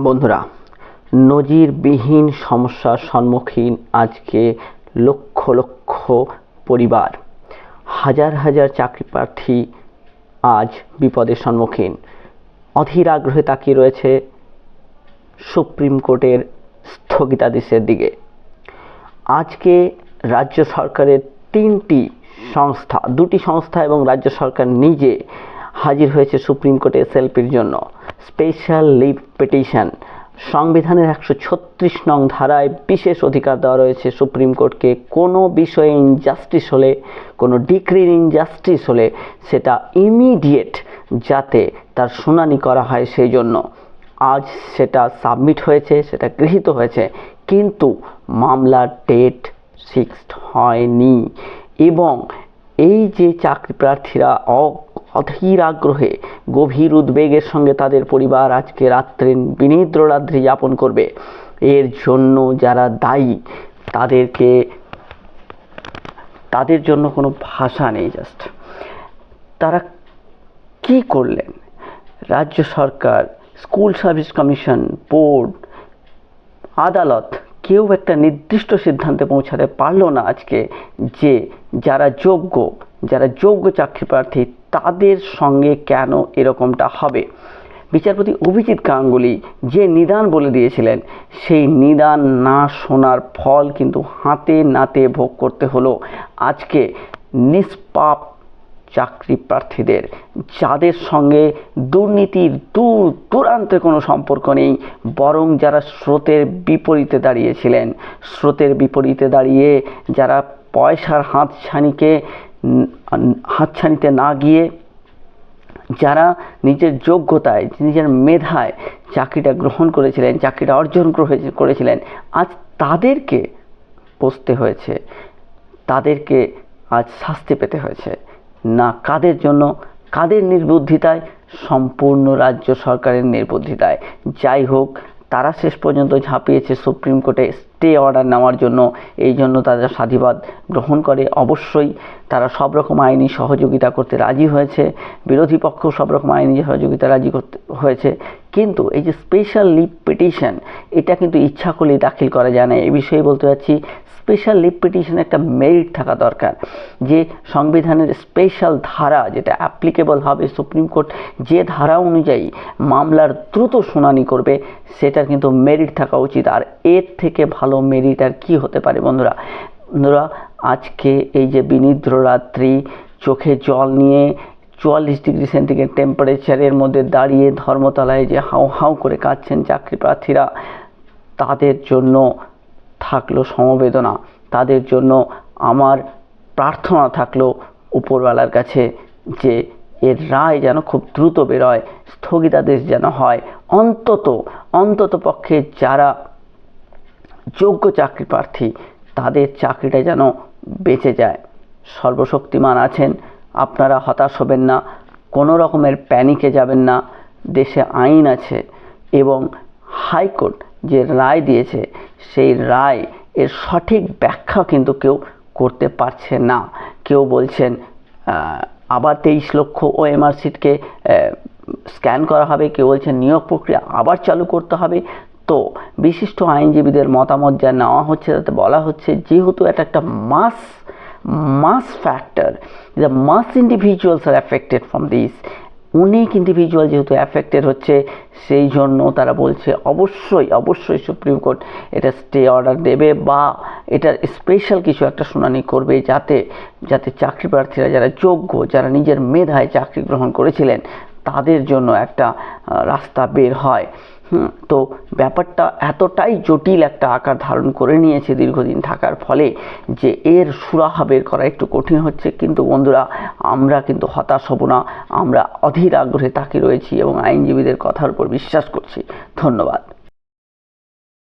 বন্ধুরা, নজিরবিহীন সমস্যার সম্মুখীন আজকে লক্ষ লক্ষ পরিবার। হাজার হাজার চাকরি প্রার্থী আজ বিপদের সম্মুখীন। অধীর আগ্রহে তাকিয়ে রয়েছে সুপ্রিম কোর্টের স্থগিতাদেশের দিকে। আজকে রাজ্য সরকারের তিনটি সংস্থা, দুটি সংস্থা এবং রাজ্য সরকার নিজে হাজির হয়েছে সুপ্রিম কোর্টে এসএলপির জন্য। Special leave petition. সংবিধানের একশো ছত্রিশ নং ধারায় বিশেষ অধিকার দেওয়া রয়েছে সুপ্রিম কোর্টকে। কোনো বিষয়ে ইনজাস্টিস হলে, কোনো ডিক্রির ইনজাস্টিস হলে সেটা ইমিডিয়েট যাতে তার শুনানি করা হয় সেই জন্য। আজ সেটা সাবমিট হয়েছে, সেটা গৃহীত হয়েছে, কিন্তু মামলার ডেট ফিক্সড হয়নি। এবং এই যে চাকরি প্রার্থীরা অধীর আগ্রহে, গভীর উদ্বেগের সঙ্গে তাদের পরিবার আজকে রাত্রে বিনিদ্র রাত্রি যাপন করবে। এর জন্য যারা দায়ী, তাদেরকে, তাদের জন্য কোনো ভাষা নেই জাস্ট তারা কি করলেন? রাজ্য সরকার, স্কুল সার্ভিস কমিশন, বোর্ড, আদালত কেউ একটা নির্দিষ্ট সিদ্ধান্তে পৌঁছাতে পারল না আজকে যে যারা যোগ্য যারা যোগ্য চাকরি প্রার্থী তাদের সঙ্গে কেন এরকমটা হবে? বিচারপতি অভিজিৎ গাঙ্গুলি যে নিদান বলে দিয়েছিলেন সেই নিদান না শোনার ফল কিন্তু হাতে নাতে ভোগ করতে হলো। আজকে নিষ্পাপ চাকরি প্রার্থীদের যাদের সঙ্গে দুর্নীতির দূর দূরান্তে কোনো সম্পর্ক নেই বরং যারা স্রোতের বিপরীতে দাঁড়িয়েছিলেন স্রোতের বিপরীতে দাঁড়িয়ে যারা পয়সার হাতছানিকে উম, হাতছানিতে না গিয়ে যারা নিজের যোগ্যতায়, নিজের মেধায় চাকরিটা গ্রহণ করেছিলেন, চাকরিটা অর্জন করে- করেছিলেন, আজ তাদেরকে বসতে হয়েছে। তাদেরকে আজ শাস্তি পেতে হয়েছে। না কাদের জন্য? কাদের নির্বুদ্ধিতায়? সম্পূর্ণ রাজ্য সরকারের নির্বুদ্ধিতায়। যাই হোক তারা শেষ পর্যন্ত ঝাঁপিয়েছে সুপ্রিম কোর্টে স্টে অর্ডার নেওয়ার জন্য। এই জন্য তারা সাধিবাদ গ্রহণ করে। অবশ্যই তারা সব রকম আইনি সহযোগিতা করতে রাজি হয়েছে। বিরোধী পক্ষ সব রকম আইনি সহযোগিতা রাজি করতে হয়েছে। কিন্তু এই যে স্পেশাল লিভ পিটিশন এটা কিন্তু ইচ্ছা করলেই দাখিল করা যায় না। এ বিষয়ে বলতে চাচ্ছি স্পেশাল লিভ পিটিশনে একটা মেরিট থাকা দরকার, যে সংবিধানের স্পেশাল ধারা যেটা অ্যাপ্লিকেবল হবে সুপ্রিম কোর্ট যে ধারা অনুযায়ী মামলার দ্রুত শুনানি করবে, সেটার কিন্তু মেরিট থাকা উচিত। আর এর থেকে ভালো মেরিট আর কি হতে পারে বন্ধুরা? বন্ধুরা, আজকে এই যে বিনিদ্র রাত্রি, চোখে জল নিয়ে চুয়াল্লিশ ডিগ্রি সেন্টিগ্রেড টেম্পারেচারের মধ্যে দাঁড়িয়ে ধর্মতলায় যে হাউ হাউ করে কাঁদছেন চাকরি প্রার্থীরা, তাদের জন্য থাকল সমবেদনা। তাদের জন্য আমার প্রার্থনা থাকল উপরওয়ালার কাছে যে এর রায় যেন খুব দ্রুত বেরোয়, স্থগিতাদেশ যেন হয়। অন্তত অন্তত পক্ষে যারা যোগ্য চাকরি প্রার্থী, তাদের চাকরিটা যেন বেঁচে যায়। সর্বশক্তিমান আছেন, আপনারা হতাশ হবেন না, কোনো রকমের প্যানিকে যাবেন না, দেশে আইন আছে এবং হাইকোর্ট যে রায় দিয়েছে, সেই রায় এর সঠিক ব্যাখ্যা কিন্তু কেউ করতে পারছে না। কেউ বলছেন আবার তেইশ লক্ষ ওএমআর সিটকে স্ক্যান করা হবে। কেউ বলছেন, নিয়োগ প্রক্রিয়া আবার চালু করতে হবে। তো বিশিষ্ট আইনজীবীদের মতামত যা নেওয়া হচ্ছে, তাতে বলা হচ্ছে, যেহেতু এটা একটা mass mass factor the mass individuals are affected from this অনেক ইন্ডিভিজুয়াল যেহেতু অ্যাফেক্টেড হচ্ছে, সেই জন্য তারা বলছে অবশ্যই অবশ্যই সুপ্রিম কোর্ট এটা স্টে অর্ডার দেবে বা এটার স্পেশাল কিছু একটা শুনানি করবে যাতে যাতে চাকরি প্রার্থীরা যারা যোগ্য, যারা নিজের মেধায় চাকরি গ্রহণ করেছিলেন, তাদের জন্য একটা রাস্তা বের হয়। হুম, তো ব্যাপারটা এতটাই জটিল একটা আকার ধারণ করে নিয়েছে দীর্ঘদিন থাকার ফলে যে এর সুরাহা বের করা একটু কঠিন হচ্ছে। কিন্তু বন্ধুরা আমরা কিন্তু হতাশ হব না। আমরা অধীর আগ্রহে তাকিয়ে রয়েছি এবং আইনজীবীদের কথার উপর বিশ্বাস করছি। ধন্যবাদ।